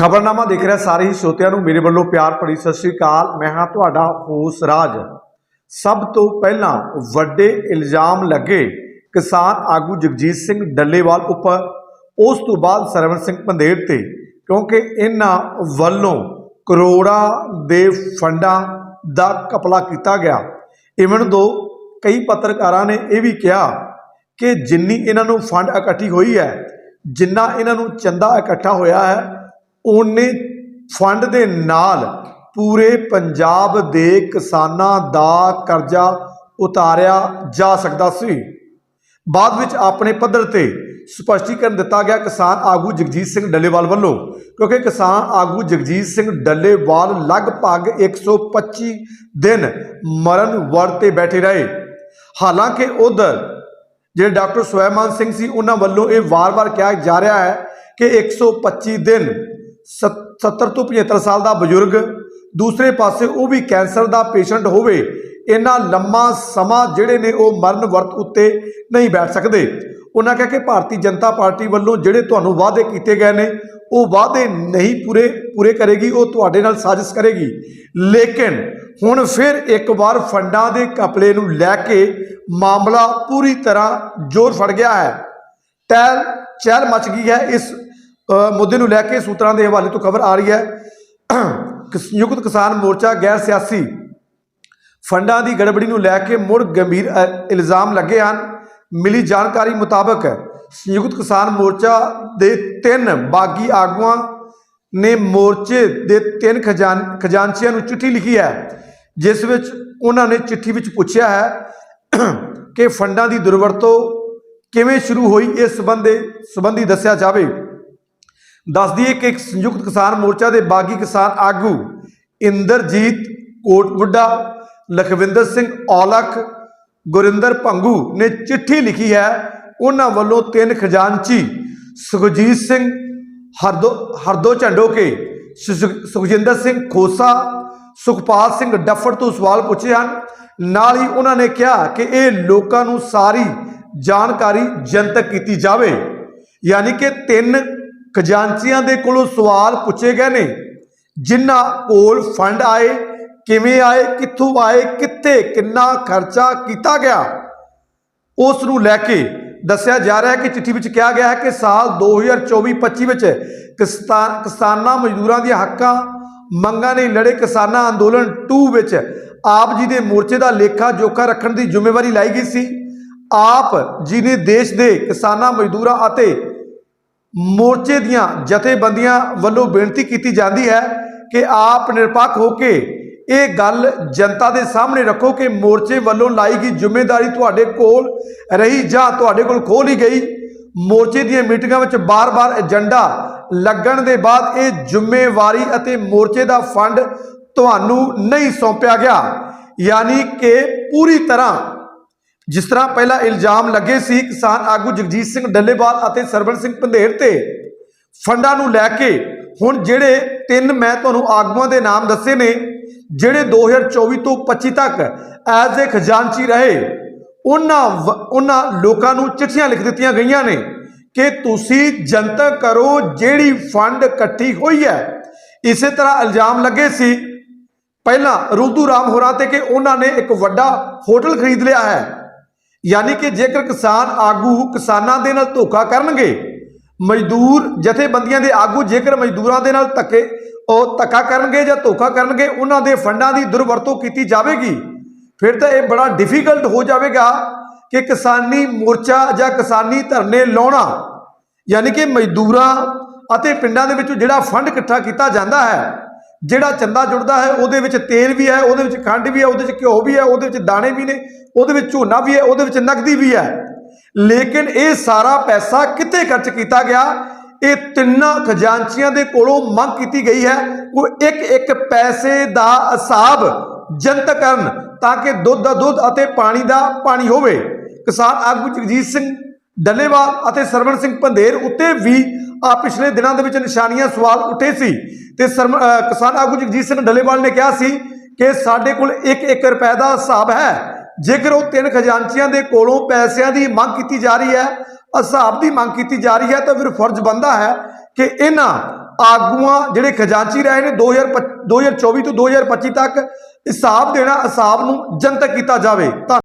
ਖਬਰਨਾਮਾ ਦੇਖ ਰਿਹਾ ਸਾਰੇ ਹੀ ਸਰੋਤਿਆਂ ਨੂੰ। ਮੇਰੇ ਵੱਲੋਂ ਪਿਆਰ ਭਰੀ ਸਤਿ ਸ੍ਰੀ ਅਕਾਲ। ਮੈਂ ਹਾਂ ਤੁਹਾਡਾ ਹੋਸ ਰਾਜ। ਸਭ ਤੋਂ ਪਹਿਲਾਂ ਵੱਡੇ ਇਲਜ਼ਾਮ ਲੱਗੇ ਕਿਸਾਨ ਆਗੂ ਜਗਜੀਤ ਸਿੰਘ ਡੱਲੇਵਾਲ ਉੱਪਰ। ਉਸ ਤੋਂ ਬਾਅਦ ਸਰਵਣ ਸਿੰਘ ਪੰਧੇਰ ਤੇ, ਕਿਉਂਕਿ ਇਹਨਾਂ ਵੱਲੋਂ ਕਰੋੜਾਂ ਦੇ ਫੰਡਾਂ ਦਾ ਕਪਲਾ ਕੀਤਾ ਗਿਆ। ਇਵਨ ਦੋ ਕਈ ਪੱਤਰਕਾਰਾਂ ਨੇ ਇਹ ਵੀ ਕਿਹਾ ਕਿ ਜਿੰਨੀ ਇਹਨਾਂ ਨੂੰ ਫੰਡ ਇਕੱਠੀ ਹੋਈ ਹੈ, ਜਿੰਨਾ ਇਹਨਾਂ ਨੂੰ ਚੰਦਾ ਇਕੱਠਾ ਹੋਇਆ ਹੈ ਉਹਨੇ ਫੰਡ ਦੇ ਨਾਲ ਪੂਰੇ ਪੰਜਾਬ ਦੇ ਕਿਸਾਨਾਂ ਦਾ ਕਰਜ਼ਾ ਉਤਾਰਿਆ ਜਾ ਸਕਦਾ ਸੀ। ਬਾਅਦ ਵਿੱਚ ਆਪਣੇ ਪੱਧਰ ਤੇ ਸਪਸ਼ਟੀਕਰਨ ਦਿੱਤਾ ਗਿਆ ਕਿਸਾਨ ਆਗੂ ਜਗਜੀਤ ਸਿੰਘ ਡੱਲੇਵਾਲ ਵੱਲੋਂ, ਕਿਉਂਕਿ ਕਿਸਾਨ ਆਗੂ ਜਗਜੀਤ ਸਿੰਘ ਡੱਲੇਵਾਲ ਲਗਭਗ 125 ਦਿਨ ਮਰਨ ਵਰਤ ਤੇ ਬੈਠੇ ਰਹੇ। ਹਾਲਾਂਕਿ ਉਧਰ ਜਿਹੜੇ ਡਾਕਟਰ ਸੁਵੈਮਾਨ ਸਿੰਘ ਸੀ, ਉਹਨਾਂ ਵੱਲੋਂ ਇਹ ਵਾਰ-ਵਾਰ ਕਿਹਾ ਜਾ ਰਿਹਾ ਹੈ ਕਿ 125 ਦਿਨ 70 ਤੋਂ 75 ਸਾਲ ਦਾ ਬਜ਼ੁਰਗ, ਦੂਸਰੇ ਪਾਸੇ ਉਹ ਵੀ ਕੈਂਸਰ ਦਾ ਪੇਸ਼ੈਂਟ ਹੋਵੇ, ਇੰਨਾ ਲੰਮਾ ਸਮਾਂ ਜਿਹੜੇ ਨੇ ਉਹ ਮਰਨ ਵਰਤ ਉੱਤੇ ਨਹੀਂ ਬੈਠ ਸਕਦੇ। ਉਹਨਾਂ ਕਿਹਾ ਕਿ ਭਾਰਤੀ ਜਨਤਾ ਪਾਰਟੀ ਵੱਲੋਂ ਜਿਹੜੇ ਤੁਹਾਨੂੰ ਵਾਅਦੇ ਕੀਤੇ ਗਏ ਨੇ, ਉਹ ਵਾਅਦੇ ਨਹੀਂ ਪੂਰੇ ਪੂਰੇ ਕਰੇਗੀ, ਉਹ ਤੁਹਾਡੇ ਨਾਲ ਸਾਜ਼ਿਸ਼ ਕਰੇਗੀ। ਲੇਕਿਨ ਹੁਣ ਫਿਰ ਇੱਕ ਵਾਰ ਫੰਡਾਂ ਦੇ ਕਪਲੇ ਨੂੰ ਲੈ ਕੇ ਮਾਮਲਾ ਪੂਰੀ ਤਰ੍ਹਾਂ ਜ਼ੋਰ ਫੜ ਗਿਆ ਹੈ। ਟਹਿਲ, ਚਹਿਲ ਮਚ ਗਈ ਹੈ ਇਸ ਮੁੱਦੇ ਨੂੰ ਲੈ ਕੇ ਸੂਤਰਾਂ ਦੇ ਹਵਾਲੇ ਤੋਂ ਖਬਰ ਆ ਰਹੀ ਹੈ। ਸੰਯੁਕਤ ਕਿਸਾਨ ਮੋਰਚਾ ਗੈਰ ਸਿਆਸੀ ਫੰਡਾਂ ਦੀ ਗੜਬੜੀ ਨੂੰ ਲੈ ਕੇ ਮੁੜ ਗੰਭੀਰ ਇਲਜ਼ਾਮ ਲੱਗੇ ਹਨ। ਮਿਲੀ ਜਾਣਕਾਰੀ ਮੁਤਾਬਕ ਸੰਯੁਕਤ ਕਿਸਾਨ ਮੋਰਚਾ ਦੇ ਤਿੰਨ ਬਾਗੀ ਆਗੂਆਂ ਨੇ ਮੋਰਚੇ ਦੇ ਤਿੰਨ ਖਜ਼ਾਨ, ਖਜ਼ਾਨਚੀਆਂ ਨੂੰ ਚਿੱਠੀ ਲਿਖੀ ਹੈ, ਜਿਸ ਵਿੱਚ ਉਹਨਾਂ ਨੇ ਚਿੱਠੀ ਵਿੱਚ ਪੁੱਛਿਆ ਹੈ ਕਿ ਫੰਡਾਂ ਦੀ ਦੁਰਵਰਤੋਂ ਕਿਵੇਂ ਸ਼ੁਰੂ ਹੋਈ, ਇਸ ਸੰਬੰਧੇ, ਸੰਬੰਧੀ ਦੱਸਿਆ ਜਾਵੇ। ਦੱਸ ਦਈਏ ਕਿ ਇੱਕ ਸੰਯੁਕਤ ਕਿਸਾਨ ਮੋਰਚਾ ਦੇ ਬਾਗੀ ਕਿਸਾਨ ਆਗੂ ਇੰਦਰਜੀਤ ਕੋਟਬੁੱਢਾ ਲਖਵਿੰਦਰ ਸਿੰਘ ਔਲਖ, ਗੁਰਿੰਦਰ ਭੰਗੂ ਨੇ ਚਿੱਠੀ ਲਿਖੀ ਹੈ। ਉਹਨਾਂ ਵੱਲੋਂ ਤਿੰਨ ਖਜ਼ਾਨਚੀ ਸੁਖਜੀਤ ਸਿੰਘ, ਹਰਦੋ ਹਰਦੋ ਝੰਡੋਕੇ ਸੁਖ- ਸੁਖਜਿੰਦਰ ਸਿੰਘ ਖੋਸਾ, ਸੁਖਪਾਲ ਸਿੰਘ ਡੱਫੜ ਤੋਂ ਸਵਾਲ ਪੁੱਛੇ ਹਨ। ਨਾਲ ਹੀ ਉਹਨਾਂ ਨੇ ਕਿਹਾ ਕਿ ਇਹ ਲੋਕਾਂ ਨੂੰ ਸਾਰੀ ਜਾਣਕਾਰੀ ਜਨਤਕ ਕੀਤੀ ਜਾਵੇ। ਯਾਨੀ ਕਿ ਤਿੰਨ ਖਜ਼ਾਨਚੀਆਂ ਦੇ ਕੋਲੋਂ ਸਵਾਲ ਪੁੱਛੇ ਗਏ ਨੇ। ਜਿਨ੍ਹਾਂ ਕੋਲ ਫੰਡ ਆਏ, ਕਿਵੇਂ ਆਏ, ਕਿੱਥੋਂ ਆਏ, ਕਿੱਥੇ, ਕਿੰਨਾ ਖਰਚਾ ਕੀਤਾ ਗਿਆ ਉਸ ਨੂੰ ਲੈ ਕੇ ਦੱਸਿਆ ਜਾ ਰਿਹਾ ਹੈ ਕਿ ਚਿੱਠੀ ਵਿੱਚ ਕਿਹਾ ਗਿਆ ਹੈ ਕਿ ਸਾਲ 2024-25 ਵਿੱਚ ਕਿਸਾਨ ਕਿਸਾਨਾਂ ਮਜ਼ਦੂਰਾਂ ਦੀਆਂ ਹੱਕਾਂ ਮੰਗਾਂ ਲਈ ਲੜੇ ਕਿਸਾਨਾਂ ਅੰਦੋਲਨ 2 ਵਿੱਚ ਆਪ ਜੀ ਦੇ ਮੋਰਚੇ ਦਾ ਲੇਖਾ ਜੋਖਾ ਰੱਖਣ ਦੀ ਜ਼ਿੰਮੇਵਾਰੀ ਲਾਈ ਗਈ ਸੀ। ਆਪ ਜੀ ਨੇ ਦੇਸ਼ ਦੇ ਕਿਸਾਨਾਂ, ਮਜ਼ਦੂਰਾਂ ਅਤੇ ਮੋਰਚੇ ਦੀਆਂ ਜਥੇਬੰਦੀਆਂ ਵੱਲੋਂ ਬੇਨਤੀ ਕੀਤੀ ਜਾਂਦੀ ਹੈ ਕਿ ਆਪ ਨਿਰਪੱਖ ਹੋ ਕੇ ਇਹ ਗੱਲ ਜਨਤਾ ਦੇ ਸਾਹਮਣੇ ਰੱਖੋ ਕਿ ਮੋਰਚੇ ਵੱਲੋਂ ਲਾਈ ਗਈ ਜ਼ਿੰਮੇਵਾਰੀ ਤੁਹਾਡੇ ਕੋਲ ਰਹੀ ਜਾਂ ਤੁਹਾਡੇ ਕੋਲ ਖੋਹ ਲਈ ਗਈ। ਮੋਰਚੇ ਦੀਆਂ ਮੀਟਿੰਗਾਂ ਵਿੱਚ ਬਾਰ-ਬਾਰ ਏਜੰਡਾ ਲੱਗਣ ਦੇ ਬਾਅਦ ਇਹ ਜ਼ਿੰਮੇਵਾਰੀ ਅਤੇ ਮੋਰਚੇ ਦਾ ਫੰਡ ਤੁਹਾਨੂੰ ਨਹੀਂ ਸੌਂਪਿਆ ਗਿਆ। ਯਾਨੀ ਕਿ ਪੂਰੀ ਤਰ੍ਹਾਂ ਜਿਸ ਤਰ੍ਹਾਂ ਪਹਿਲਾਂ ਇਲਜ਼ਾਮ ਲੱਗੇ ਸੀ, ਕਿਸਾਨ ਆਗੂ ਜਗਜੀਤ ਸਿੰਘ ਡੱਲੇਵਾਲ ਅਤੇ ਸਰਵਣ ਸਿੰਘ ਪੰਧੇਰ ਤੇ। ਫੰਡਾਂ ਨੂੰ ਲੈ ਕੇ ਹੁਣ ਜਿਹੜੇ ਤਿੰਨ ਮੈਂ ਤੁਹਾਨੂੰ ਆਗੂਆਂ ਦੇ ਨਾਮ ਦੱਸੇ ਨੇ, ਜਿਹੜੇ 2024 ਤੋਂ 25 ਤੱਕ ਐਜ਼ ਏ ਖਜ਼ਾਨਚੀ ਰਹੇ, ਉਹਨਾਂ ਵ- ਉਹਨਾਂ ਲੋਕਾਂ ਨੂੰ ਚਿੱਠੀਆਂ ਲਿਖ ਦਿੱਤੀਆਂ ਗਈਆਂ ਨੇ ਕਿ ਤੁਸੀਂ ਜਨਤਕ ਕਰੋ ਜਿਹੜੀ ਫੰਡ ਇਕੱਠੀ ਹੋਈ ਹੈ। ਇਸੇ ਤਰ੍ਹਾਂ ਇਲਜ਼ਾਮ ਲੱਗੇ ਸੀ, ਪਹਿਲਾਂ ਰੁੱਧੂ ਰਾਮ ਹੋਰਾਂ ਤੇ ਕਿ ਉਹਨਾਂ ਨੇ ਇੱਕ ਵੱਡਾ ਹੋਟਲ ਖਰੀਦ ਲਿਆ ਹੈ। ਯਾਨੀ ਕਿ ਜੇਕਰ ਕਿਸਾਨ ਆਗੂ ਕਿਸਾਨਾਂ ਦੇ ਨਾਲ ਧੋਖਾ ਕਰਨਗੇ, ਮਜ਼ਦੂਰ ਜਥੇਬੰਦੀਆਂ ਦੇ ਆਗੂ ਜੇਕਰ ਮਜ਼ਦੂਰਾਂ ਦੇ ਨਾਲ ਧੱਕੇ, ਉਹ ਧੱਕਾ ਕਰਨਗੇ ਜਾਂ ਧੋਖਾ ਕਰਨਗੇ, ਉਹਨਾਂ ਦੇ ਫੰਡਾਂ ਦੀ ਦੁਰਵਰਤੋਂ ਕੀਤੀ ਜਾਵੇਗੀ। ਫਿਰ ਤਾਂ ਇਹ ਬੜਾ ਡਿਫਿਕਲਟ ਹੋ ਜਾਵੇਗਾ ਕਿ ਕਿਸਾਨੀ ਮੋਰਚਾ ਜਾਂ ਕਿਸਾਨੀ ਧਰਨੇ ਲਾਉਣਾ, ਯਾਨੀ ਕਿ ਮਜ਼ਦੂਰਾਂ ਅਤੇ ਪਿੰਡਾਂ ਦੇ ਵਿੱਚੋਂ ਜਿਹੜਾ ਫੰਡ ਇਕੱਠਾ ਕੀਤਾ ਜਾਂਦਾ ਹੈ, ਜਿਹੜਾ ਚੰਦਾ ਜੁੜਦਾ ਹੈ, ਉਹਦੇ ਵਿੱਚ ਤੇਲ ਵੀ ਹੈ, ਉਹਦੇ ਵਿੱਚ ਖੰਡ ਵੀ ਹੈ, ਉਹਦੇ ਵਿੱਚ ਘਿਓ ਵੀ ਹੈ, ਉਹਦੇ ਵਿੱਚ ਦਾਣੇ ਵੀ ਨੇ ਉਹਦੇ ਵਿੱਚ ਝੋਨਾ ਵੀ ਹੈ, ਉਹਦੇ ਵਿੱਚ ਨਕਦੀ ਵੀ ਹੈ। ਲੇਕਿਨ ਇਹ ਸਾਰਾ ਪੈਸਾ ਕਿੱਥੇ ਖਰਚ ਕੀਤਾ ਗਿਆ? ਇਹ ਤਿੰਨਾਂ ਖਜ਼ਾਨਚੀਆਂ ਦੇ ਕੋਲੋਂ ਮੰਗ ਕੀਤੀ ਗਈ ਹੈ ਉਹ ਇੱਕ ਇੱਕ ਪੈਸੇ ਦਾ ਹਿਸਾਬ ਜਨਤਕ ਕਰਨ ਤਾਂ ਕਿ ਦੁੱਧ ਦਾ ਦੁੱਧ ਅਤੇ ਪਾਣੀ ਦਾ ਪਾਣੀ ਹੋਵੇ। ਕਿਸਾਨ ਆਗੂ ਜਗਜੀਤ ਸਿੰਘ ਡੱਲੇਵਾਲ ਅਤੇ ਸਰਵਣ ਸਿੰਘ ਪੰਧੇਰ ਉੱਤੇ ਵੀ ਆ ਪਿਛਲੇ ਦਿਨਾਂ ਦੇ ਵਿੱਚ ਨਿਸ਼ਾਨੀਆਂ ਸਵਾਲ ਉੱਠੇ ਸੀ ਤੇ ਸਰਮ- ਕਿਸਾਨ ਆਗੂ ਜਗਜੀਤ ਸਿੰਘ ਡੱਲੇਵਾਲ ਨੇ ਕਿਹਾ ਸੀ ਕਿ ਸਾਡੇ ਕੋਲ 1-1 ਰੁਪਏ ਦਾ ਹਿਸਾਬ ਹੈ। ਜੇਕਰ ਉਹ ਤਿੰਨ ਖਜ਼ਾਨਚੀਆਂ ਦੇ ਕੋਲੋਂ ਪੈਸਿਆਂ ਦੀ ਮੰਗ ਕੀਤੀ ਜਾ ਰਹੀ ਹੈ ਹਿਸਾਬ ਦੀ ਮੰਗ ਕੀਤੀ ਜਾ ਰਹੀ ਹੈ, ਤਾਂ ਫਿਰ ਫਰਜ਼ ਬੰਦਾ ਹੈ ਕਿ ਇਹਨਾਂ ਆਗੂਆਂ ਜਿਹੜੇ ਖਜ਼ਾਨਚੀ ਰਹੇ ਨੇ 2025 2024 ਤੋਂ 2025 ਤੱਕ, ਹਿਸਾਬ ਦੇਣਾ ਹਿਸਾਬ ਨੂੰ ਜਨਤਕ ਕੀਤਾ ਜਾਵੇ। ਧੰਨ-